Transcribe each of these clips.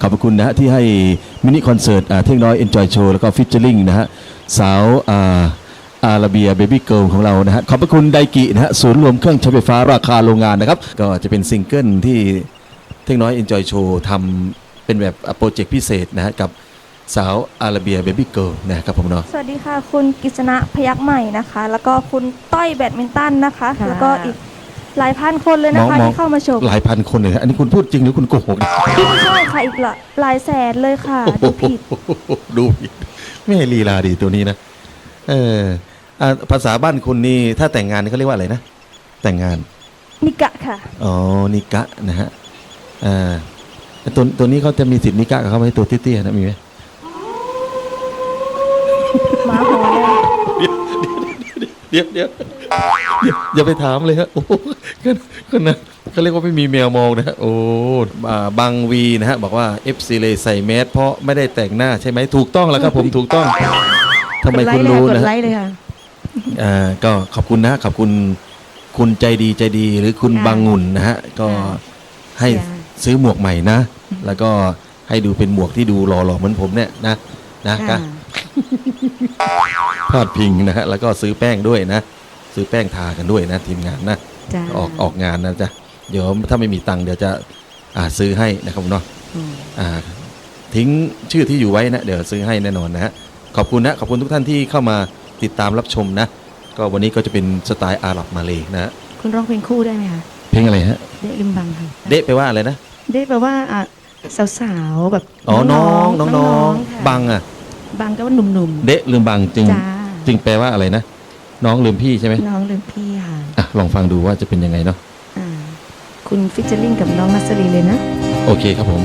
ขอบพระคุณนะฮะที่ให้มินิคอนเสิร์ตอ่าเท่งน้อยเอ็นจอยโชว์แล้วก็ฟิชเจอริงนะฮะสาวอ่าอาราเบียเบบี้เกิลของเรานะฮะขอบพระคุณไดกินะฮะศูนย์รวมเครื่องใช้ไฟฟ้าราคาโรงงานนะครับ ก็จะเป็นซิงเกิลที่เท่งน้อยเอ็นจอยโชว์ทำเป็นแบบโปรเจกต์พิเศษนะฮะกับสาวอาราเบียเบบี้เกิลนะครับผมเนาะสวัสดีค่ะ คุณกิษณะพยักใหม่นะคะ แล้วก็คุณต้อยแบดมินตันนะคะค่ะแล้วก็อีก หลายพันคนเลยนะคะที่เข้ามาชมหลายพันคนเลยนะอันนี้คุณพูดจริงหรือคุณโกหกเนี่ยไม่ใช่ค่ะอีกละหลายแสนเลยค่ะดูผิดดูผิดไม่ให้ลีลาดีตัวนี้นะเอออะภาษาบ้านคุณนี่ถ้าแต่งงานนี่เขาเรียกว่าอะไรนะ แต่งงาน นิกะค่ะอ๋อนิกะนะฮะอ่าตัวตัวนี้เขาจะมีสิทธิ์นิกะกับเขาไหมตัวเตี้ยๆนะมีไหม หมาหอนเลย เดี๋ยวเดี๋ยวเดี๋ยวอย่าไปถามเลยฮะโอ้โหก็ก็นะเขาเรียกว่าไม่มีแมวมองนะฮะโอ้อ่าบางวีนะฮะ บอกว่า FC เลยใส่แมสเพราะไม่ได้แต่งหน้าใช่ไหมถูกต้องแล้วครับผมถูกต้องทำไมคุณรู้กนะดฮะไลค์เลยค่ะอ่าก็ขอบคุณนะขอบคุณคุณใจดีใจดีหรือคุณค่ะบางงุ่นนะฮะ ก็ค่ะให้ค่ะซื้อหมวกใหม่นะ แล้วก็ให้ดูเป็นหมวกที่ดูหล่อๆเหมือนผมเนี่ยนะนะก็ค่ะ พาดพิงนะฮะแล้วก็ซื้อแป้งด้วยนะ ซื้อแป้งทากันด้วยนะทีมงานนะจ้าออกออกงานนะจ๊ะเดี๋ยวถ้าไม่มีตังค์เดี๋ยวจะอ่าซื้อให้นะครับเนาะอืม อ่าทิ้งชื่อที่อยู่ไว้นะ เดี๋ยวซื้อให้แน่นอนนะฮะขอบคุณนะ ขอบคุณทุกท่านที่เข้ามาติดตามรับชมนะ ก็วันนี้ก็จะเป็นสไตล์อาหรับมาเลยนะฮะคุณร้องเพลงคู่ได้ไหมคะเพลงอะไรฮะ เดะริมบังค่ะเดะไปว่าอะไรนะ เดะแปลว่าอะสาวๆแบบอ๋อ น้องๆน้องค่ะๆบังอะ บังก็ว่าหนุ่มเดะลืมบังจึงจ้า จึงแปลว่าอะไรนะ น้องลืมพี่ใช่ไหมน้องลืมพี่ค่ะอะลองฟังดูว่าจะเป็นยังไงเนาะอ่าคุณฟิชเชอร์ลิงกับน้องนัสรีเลยนะ โอเคครับผม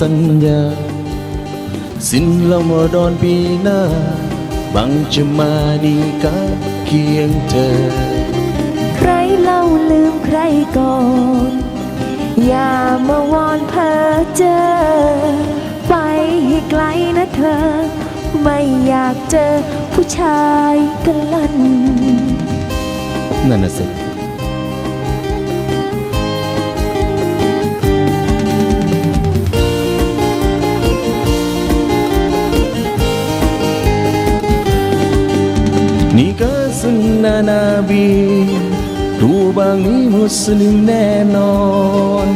สัญญา สิ้นละมดอนปีหน้า บังจะมาดีกับเคียงเธอ ใครเล่าลืมใครก่อน อย่ามาวอนเพ้อเจอ ไปให้ไกลนะเธอ ไม่อยากเจอผู้ชายกันลันนั่นน่ะสิ สุนนะนาบีดูบางนี้มุสลิมแน่นอน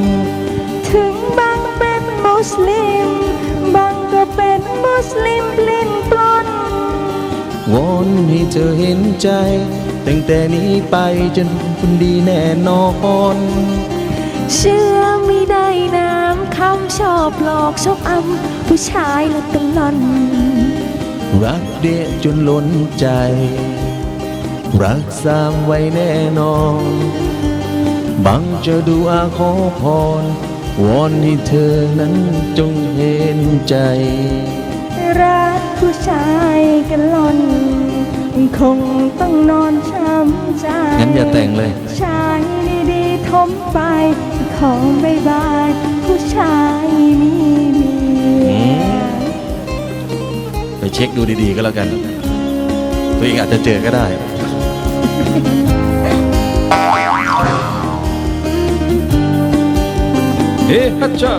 ถึงบางเป็นมุสลิม บางก็เป็นมุสลิมปลิ้นปล้นวอนให้เธอเห็นใจ ตั้งแต่นี้ไปจนคนดีแน่นอน เชื่อไม่ได้น้ำคำชอบหลอกชอบอำผู้ชายละตะลอน รักเดะจนล้นใจ รักสร้างไว้แน่นอนบังจะดูอาขอพร วอนให้เธอนั้นจงเห็นใจ รักผู้ชายกันล่อนคงต้องนอนช้ำใจ งั้นอย่าแต่งเลย ชายดีๆทมไป ขอบายบาย ผู้ชายมีเมียไปเช็คดูดีๆก็แล้วกัน ตัวเองอาจจะเจอก็ได้ เฮ้ฮัจจา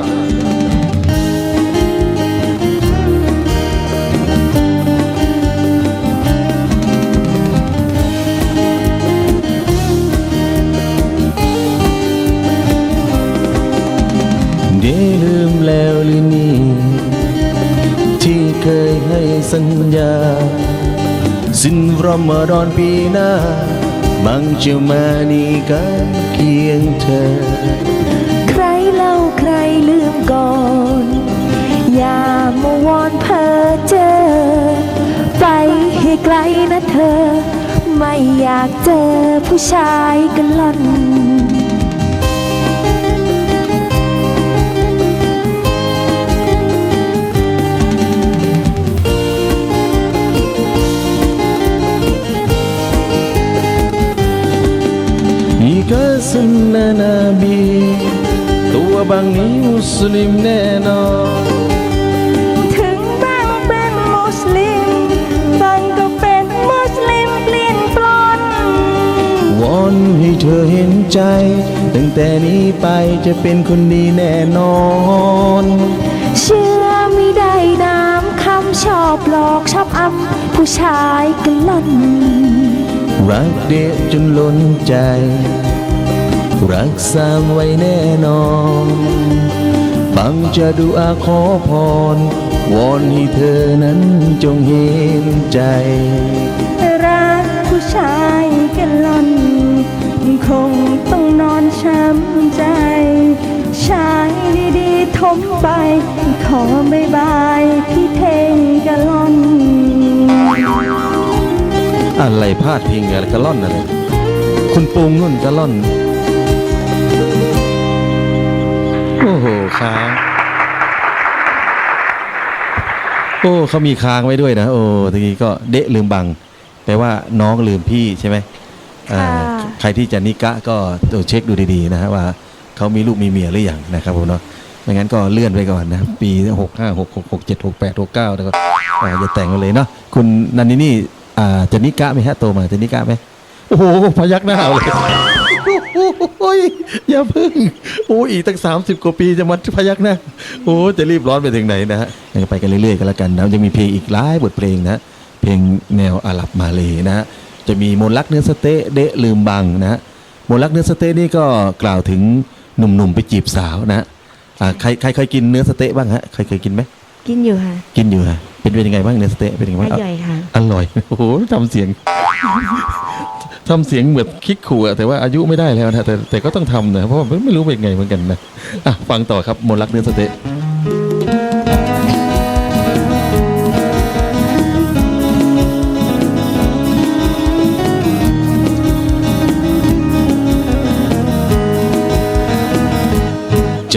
ได้ลืมแล้วหรือนี่ที่เคยให้สัญญา สิ้นรอมฎอนปีหน้าบังจะมานี่กันเคียงเธอ อย่ามาวอนเพ้อเจอ ไปให้ไกลนะเธอ ไม่อยากเจอผู้ชายกันล่อนอีกสันนาบีตัวบางนี้มุสลิมแน่นอน ใจ ตั้งแต่นี้ไปจะเป็นคนดีแน่นอน เชื่อไม่ได้น้ำคำชอบหลอกชอบอำผู้ชายกันล่อนรักเดะจนล้นใจ รักสามไว้แน่นอนบังจะดูอาขอพร วอนให้เธอนั้นจงเห็นใจ รักผู้ชายกันล่อน คงต้องนอนช้ำใจ ชายดีๆทมไป ขอบายบายพี่เทงกันล่อน อะไรพาดพิงอะไรกะล่อนอะไรคุณปุงนุ่นกะล่อน โอ้โหค้างโอ้เขามีค้างไว้ด้วยนะ โอ้ทีนี้ก็เดะลืมบังแปลว่าน้องลืมพี่ใช่ไหมอ่า ใครที่จะนิกะก็ตัวเช็คดูดีๆนะฮะว่าเขามีลูกมีเมียหรือยังนะครับผมเนาะไม่งั้นก็เลื่อนไปก่อนนะปีหกห้าหกหกหกเจ็ดหกแปดหกเก้าแล้วก็อ่าจะแต่งกันเลยเนาะคุณนันนี่นี่อ่าจะนิกะไหมฮะโตมาจะนิกะไหมโอ้โหพยักหน้าเลยโอ้ยอย่าพึ่งโอ้อีกตั้งสามสิบกว่าปีจะมาพยักหน้าโอ้จะรีบร้อนไปถึงไหนนะฮะยังไปกันเรื่อยๆกันแล้วกันนะยังมีเพลงอีกหลายบทเพลงนะเพลงแนวอาหรับมาเลยนะฮะ จะมีมนต์รักเนื้อสะเต๊ะเดะลืมบังนะฮะมนต์รักเนื้อสะเต๊ะนี่ก็กล่าวถึงหนุ่มๆไปจีบสาวนะฮะอ่าใครใครเคยกินเนื้อสะเต๊ะบ้างฮะใครเคยกินไหมกินอยู่ค่ะ กินอยู่ฮะเป็นเป็นยังไงบ้างเนื้อสะเต๊ะเป็นยังไงอบ้างร่อยค่ะอร่อยโอ้โหทำเสียงทำเสียงเหมือนคิกขู่อะแต่ว่าอายุไม่ได้แล้วนะแต่แต่ก็ต้องทำนะเพราะว่าไม่รู้เป็นไงเหมือนกันนะอะฟังต่อครับมนต์รักเนื้อสะเต๊ะ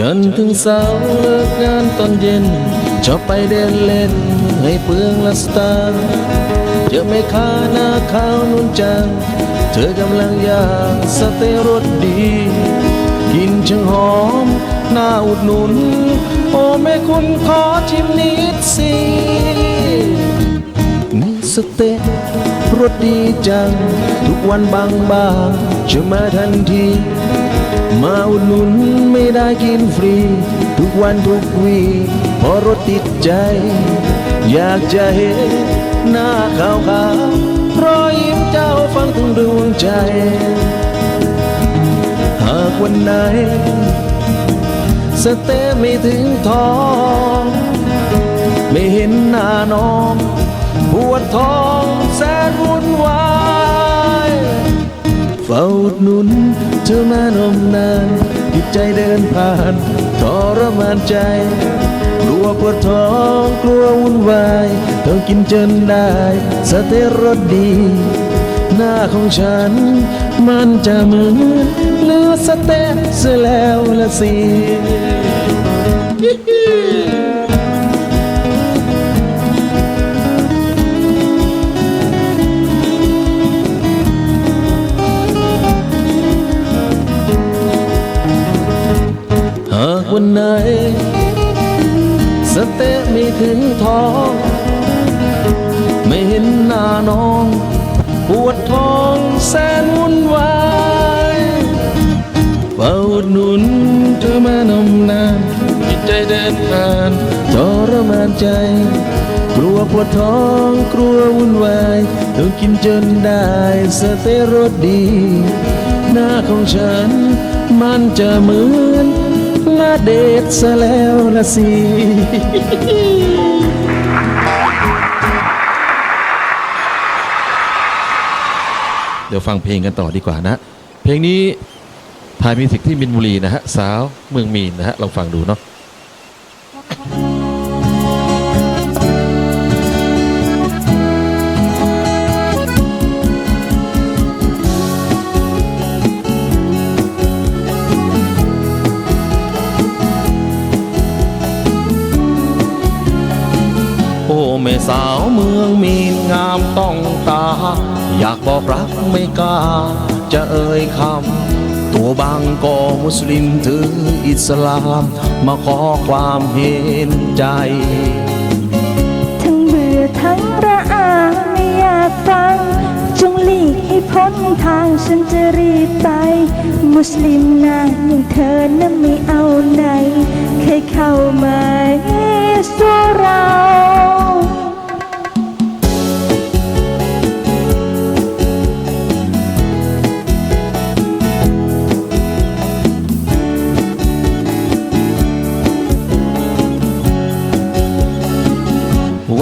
จนถึงเสาร์เลิกงานตอนเย็น ชอบไปเดินเล่นให้เปลืองละสตางค์เจอแม่ค้าหน้าขาวนุ่นจัง เธอกำลังอยางสเตรสดี กินช่างหอมหน่าอุดหนุน โอ้แม่คุณขอชิมนิดสินี่สเตรสดีจัง ทุกวันบางบางจะมาทันที มาอุดหนุนไม่ได้กินฟรี ทุกวันทุกวีเพราะรถติดใจ อยากจะเห็นหน้าขาวขาวรอยยิ้มเจ้าฟังถึงดวงใจ หากวันไหน สเตไม่ถึงท้อง ไม่เห็นหน้าน้อง ปวดท้องแสนวุ่นวาย เฝ้าอุดหนุนเธอมานมนานจิตใจเดินผ่านทรมานใจ กลัวปวดท้องกลัววุ่นวายต้องกินจนได้สเตย์รสดี หน้าของฉัน มันจะเหมือนเลือสเตย์เสแล้วละสิ หากวันไหน สเตะไม่ถึงท้อง ไม่เห็นหน้าน้อง ปวดท้องแสนวุ่นวายเฝ้าหนุนเธอมานมนานจิตใจเดินผ่านทรมานใจ กลัวปวดท้องกลัววุ่นวายต้องกินจนได้สเตะรสดี หน้าของฉันมันจะเหมือน นาเดชซะแล้วละสิเดี๋ยวฟังเพลงกันต่อดีกว่านะ เพลงนี้ถ่ายมิวสิกที่มินบุรีนะฮะ สาวเมืองมีนนะฮะ ลองฟังดูเนาะ ม่สาวเมืองมีนงามต้องตา อยากบอกรักไม่กล้า จะเอ่ยคำตตัวบางก็มุสลิมถืออิสลาม มาขอความเห็นใจ ทั้งเบื่อทั้ง พ้นทางฉันจะรีบไป มุสลิมนะอย่างเธอนั้นไม่เอาไหน เคยเข้ามาสู่เรา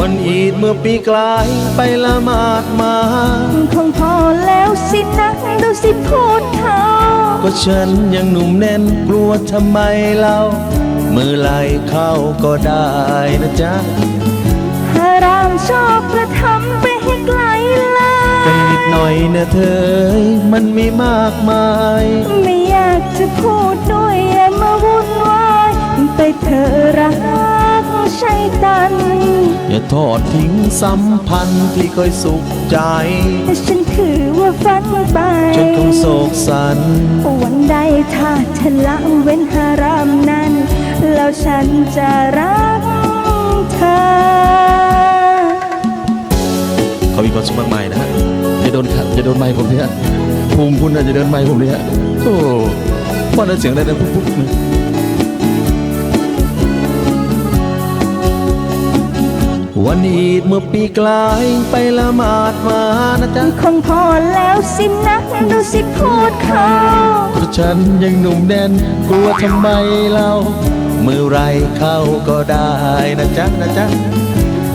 วันอีดเมื่อปีกลายไปละหมาดมาคงพอแล้วสินะดูสิพูดเขาก็ฉันยังหนุ่มแน่นกลัวทำไมเล่ามือไหลเข้าก็ได้นะจ๊ะฮารามชอบกระทำไปให้ไกลลาเป็นนิดหน่อยนะเธอ มันมีมากมาย ไม่อยากจะพูดด้วยอย่ามาวุ่นวายไปเธอะรัก ชัยตัน อย่าทอดทิ้งสัมพันธ์ที่เคยสุขใจฉันถือว่าฝันไปจนคงโศกสันวันใดถ้าเธอละเว้นฮารามนั้น แล้วฉันจะรักเธอเขามีความสุขมากมายนะฮะจะโดนขัดจะโดนไม้ผมเนี่ยภูมิคุณอาจจะโดนไม้ผมเนี่ยโอ้ว่าแต่เสียงอะไรนะปุ๊บปุ๊บ วันอีดเมื่อปีกลายไปละหมาดมานะจ๊ะคงพอแล้วสินะดูสิพูดเขาเพราะฉันยังหนุ่มแน่นกลัวทำไมเล่าเมื่อไรเข้าก็ได้นะจ๊ะนะจ๊ะ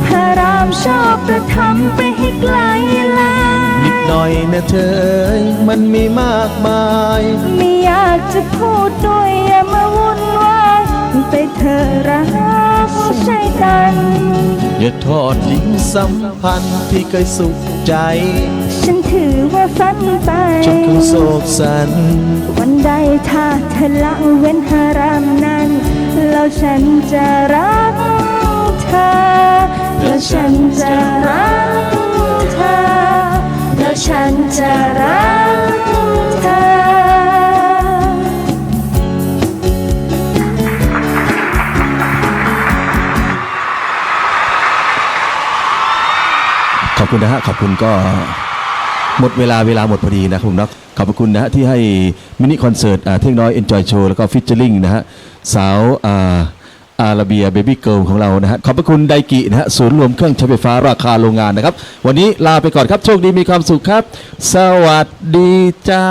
ฮารามชอบกระทำไปให้ไกลลานิดหน่อยนะเธอเอ้ยมันมีมากมาย ไม่อยากจะพูดด้วยอย่ามาวุ่นวาย ไปเธอะรักชัยตัน อย่าทอดทิ้งสัมพันธ์ที่เคยสุขใจ ฉันถือว่าฝันไปจนคงโศกสัน วันใดถ้าเธอละเว้นฮารามนั้น แล้วฉันจะรักเธอ แล้วฉันจะรักเธอ แล้วฉันจะรักเธอ ขอบคุณนะฮะขอบคุณก็หมดเวลาเวลาหมดพอดีนะคุณนักขอบคุณนะฮะที่ให้มินิคอนเสิร์ตเท่งน้อยเอนจอยโชว์แล้วก็ฟิชเจอร์ลิงนะฮะสาวอาอาราเบียเบบี้เกิลของเรานะฮะขอบพระคุณไดกินะฮะศูนย์รวมเครื่องใช้ไฟฟ้าราคาโรงงานนะครับ วันนี้ลาไปก่อนครับ โชคดีมีความสุขครับ สวัสดีจ้า